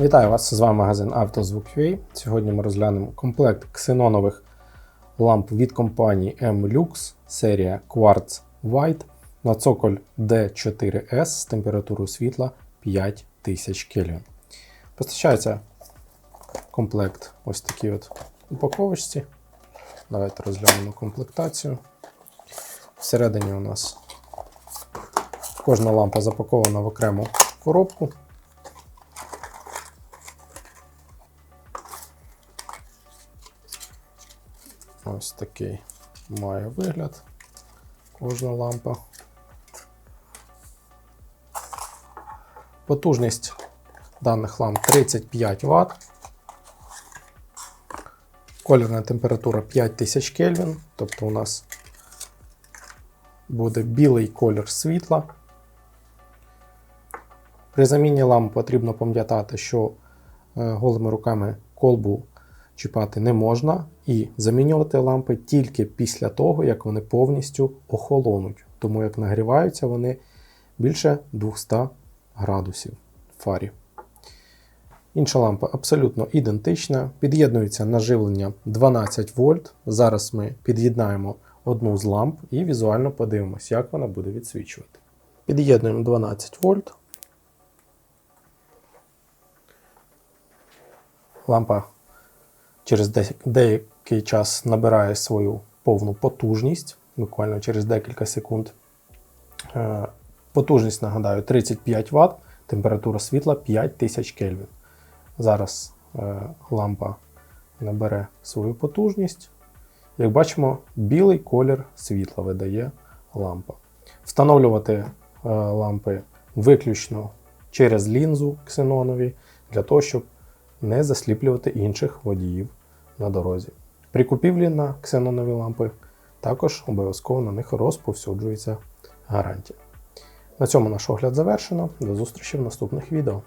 Вітаю вас! З вами магазин «Автозвук.UA». Сьогодні ми розглянемо комплект ксенонових ламп від компанії M-Lux, серія Quartz White на цоколь D4S з температурою світла 5000 Кельвін. Постачається комплект ось такій от упаковочці. Давайте розглянемо комплектацію. Всередині у нас кожна лампа запакована в окрему коробку. Ось такий має вигляд. Кожна лампа. Потужність даних ламп 35 Вт. Колірна температура 5000 Кельвін, тобто у нас буде білий колір світла. При заміні ламп потрібно пам'ятати, що е, голими руками колбу чіпати не можна, і замінювати лампи тільки після того, як вони повністю охолонуть, тому як нагріваються вони більше 200 градусів фарі. Інша лампа абсолютно ідентична, під'єднується на живлення 12 вольт. Зараз ми під'єднаємо одну з ламп і візуально подивимося, як вона буде відсвічувати. Під'єднуємо 12 вольт. Лампа через деякий час набирає свою повну потужність, буквально через декілька секунд. Е, Потужність, нагадаю, 35 Вт, температура світла 5000 Кельвін. Зараз е, лампа набере свою потужність. Як бачимо, білий колір світла видає лампа. Встановлювати е, лампи виключно через лінзу ксенонові, для того, щоб не засліплювати інших водіїв на дорозі. При купівлі на ксенонові лампи також обов'язково на них розповсюджується гарантія. На цьому наш огляд завершено. До зустрічі в наступних відео.